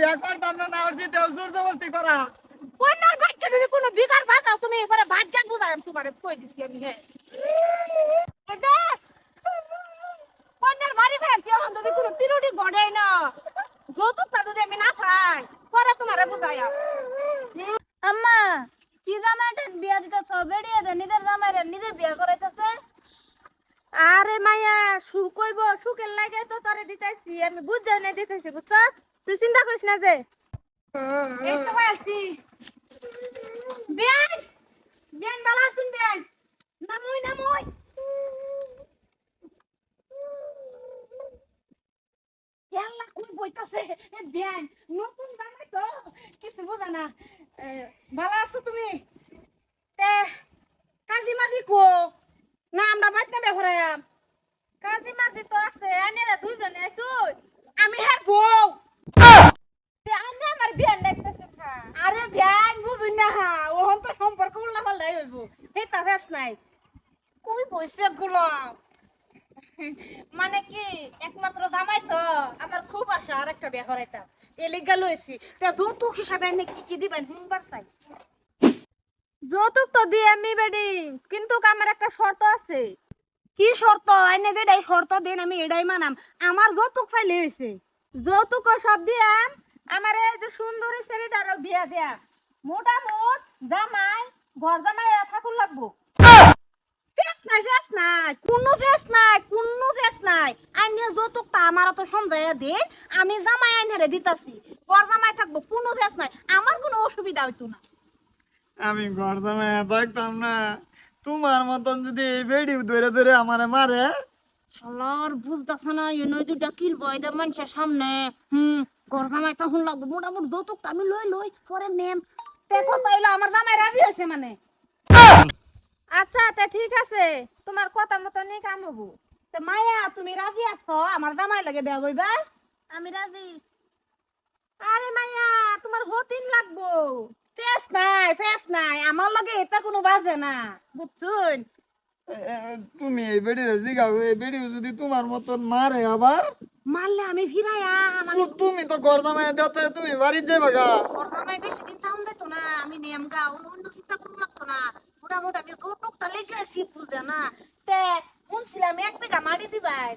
বিয়া করতাম না না ওর জিতে জোর জবরদস্তি করা। কন্যার ভাগ্যে যদি কোনো বিকার বাঁচাও তুমি এবারে ভাগ্যাক বুঝাই আমি তোমারে কই দিছি আমি হ্যাঁ। কন্যার বাড়ি ফেলছি এখন যদি কোনো তিরুটি গড়ে না যৌতুকটা যদি আমি না পাই পরে তোমারে বুঝাই আম্মা কি জামাইটা বিয়া দিতেছ? বেড়িয়ে দে নিজের জামাইরে নিজে বিয়া করাইতেছে। আরে মায়া সুখ কইব সুখের লাগে তো তোরে দিতেছি আমি বুঝতে না দিতেছি বুঝছ? তুই চিন্তা করিস না যে। এই তো বলছি বিয়ান বিয়ান বালা শুন বিয়ান নামই নামই। ইয়াল্লা কই বইতাছে? বিয়ান নতুন জামাই তো। কিছু বোঝা না। এ, ভালো আছো তুমি? তে কাজী মাঝি কো? না আমরা বাইতে বেহরায়াম কাজী মাঝি তো আছে। আনেরা দুইজনে আইছো আমি হ্যাঁ বউ তে আনে আমার বিয়ান দেখতেছে খা আরে বিয়ান বুঝুন না হা ওহন তো সম্পর্ক উল্লা পাল্লাই হইব হেতা ফেস নাই বইছে গুলো মানে কি, একমাত্র জামাই তো আমার খুব আশা আর একটা বিয়া করাইতাম এলিগা লইছি। তে যৌতুক হিসাবে এনে কি কি দিবেন? শুনবার চাই। যৌতুক তো দিয়ে আমি বেডি, কিন্তু আমার একটা শর্ত আছে। কি শর্ত? এনে যেটাই শর্ত দেন, আমি এটাই মানাম। আমার যৌতুক ফাইলে হয়েছে যৌতুক সব দিয়াম আমার এই যে সুন্দরী ছেলেটারও বিয়া দেয়া। মোটামুট জামাই ঘর জামাই থাকুন লাগবো। নাই কোনো ফেস নাই কোনো ফেস নাই। আইনে যৌতুকটা আমার তো সমঝাইয়া আমি জামাই আইনারে দিতাছি। ঘর জামাই থাকব কোনো ফেস নাই। আমার কোনো অসুবিধা হইতো না। আমি ঘর জামাই থাকতাম না। তোমার মতন যদি এই বেড়ি ধরে ধরে আমারে মারে? শালার বুঝতেছে না ইউনো দুটা কিল বয়দা মানুষের সামনে। হুম ঘর জামাই তখন লাগবে। মোটামুটি যৌতুকটা আমি লই লই পরে নেম। তে কথা আমার জামাই রাজি হয়েছে মানে? আচ্ছা তে ঠিক আছে। তোমার কথা মতো নিয়ে কাম হব। তে মায়া তুমি রাজি আছো? আমার জামাই লাগে বেয়া বইবা আমি রাজি। আরে মায়া তোমার হতিন লাগবো। ফেস নাই ফেস নাই। আমার লগে এটা কোনো বাজে না বুঝছুন? তুমি এই বেড়ি জিগাও এই বেড়ি যদি তোমার মতন মারে আবার? মারলে আমি ফিরাইয়া তুমি তো জামাই দেখতে তুমি বাড়ির যাবে গা। আমার বেশি দিন তাহলে দিত না আমি নেম গা অন্য চিন্তা করুন লাগতো না। মোটামুটি আমি যৌতুকটা লেগে আছি বুঝে না? তে শুনছিলাম এক বিঘা মাটি দিবাই।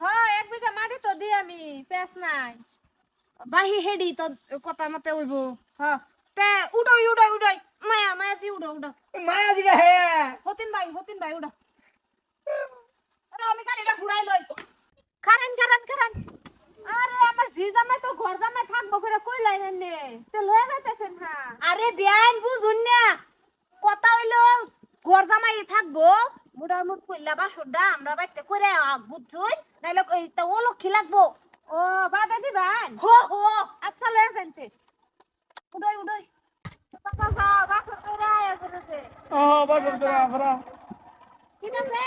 হ্যাঁ এক বিঘা মাটি তো দি আমি পেস নাই। বাহি হেডি তো কথা মতে হইব হ্যাঁ তে উড়াই উড়াই উড়াই মায়া মায়া জি উড়া উড়া মায়া জিগা হে। হতিন ভাই হতিন ভাই উড়া আরে আমি গাড়িটা ঘুরাই লই। খারান খারান খারান। আরে আমার জি জামাই তো ঘর জামাই থাকব করে কই লাইন নে। তো লয়ে যাইতেছেন হ্যাঁ। আরে বিয়ান বুঝুন না। কথা হইল ঘর জামাই থাকব। কইলা বা সডা আমরা বাইতে করে বুঝছুই? নাইলে তা ও লক্ষ্মী লাগবো। ও বাদা দিবান? হো হো আচ্ছা লয়ে যাইতে উডাই উডাই। ঠিক আছে।